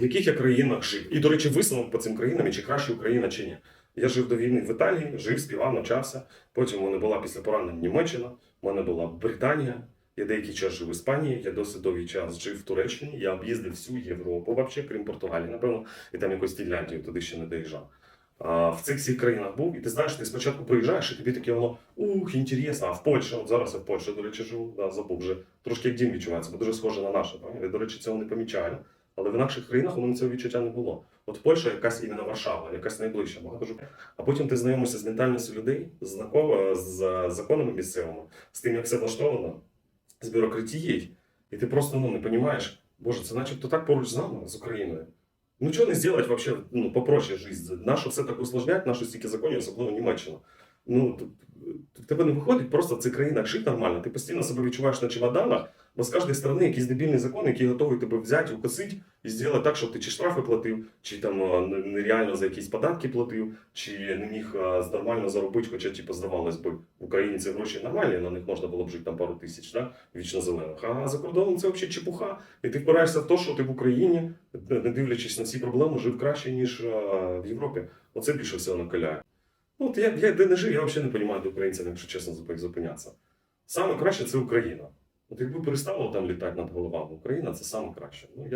в яких я країнах жив. І, до речі, висновок по цим країнам, чи краще Україна, чи ні. Я жив до війни в Італії, жив, співав, навчався. Потім у мене була після поранень Німеччина, у мене була Британія. Я деякий час жив в Іспанії, я досить довгий час жив в Туреччині. Я об'їздив всю Європу, взагалі, крім Португалії, напевно, і там якось Фінляндію туди ще не доїжджав. А, в цих всіх країнах був, і ти знаєш, ти спочатку приїжджаєш, і тобі таке воно ух, інтересно. А в Польщі, от зараз я в Польщі, до речі, живу, да, забув вже трошки як дім відчувається, бо дуже схоже на наше. Я, до речі, цього не помічаю. Але в інакших країнах мене цього відчуття не було. От Польща якась іменно Варшава, якась найближча, багато. А потім ти знайомишся з ментальністю людей, з, знако- з законами місцевими, з тим, як все влаштовано, з бюрократією, і ти просто ну, не розумієш, боже, це начебто так поруч з нами, з Україною. Ну чого не зробити вообще, ну, попроще життя? Нащо все так усложнять, нашу стільки законів, особливо Німеччина. Ну, в тебе не виходить просто в цих країнах жити нормально. Ти постійно себе відчуваєш на чемоданах, бо з кожної сторони якийсь дебільний закон, який готовий тебе взяти, укосити і зробити так, щоб ти чи штрафи платив, чи там нереально за якісь податки платив, чи не міг нормально заробити, хоча типу, здавалось би, в Україні ці гроші нормальні, на них можна було б жити там пару тисяч, да? вічно зелених. А за кордоном це взагалі чепуха. І ти впираєшся в те, що ти в Україні, не дивлячись на ці проблеми, жив краще, ніж в Європі. Оце більше всього накаляє. Ну, от я, я де не жив, я взагалі не розумію до українців, якщо чесно, зупинятися. Саме краще це Україна. От якби перестало там літати над головами, Україна це саме краще. Ну, я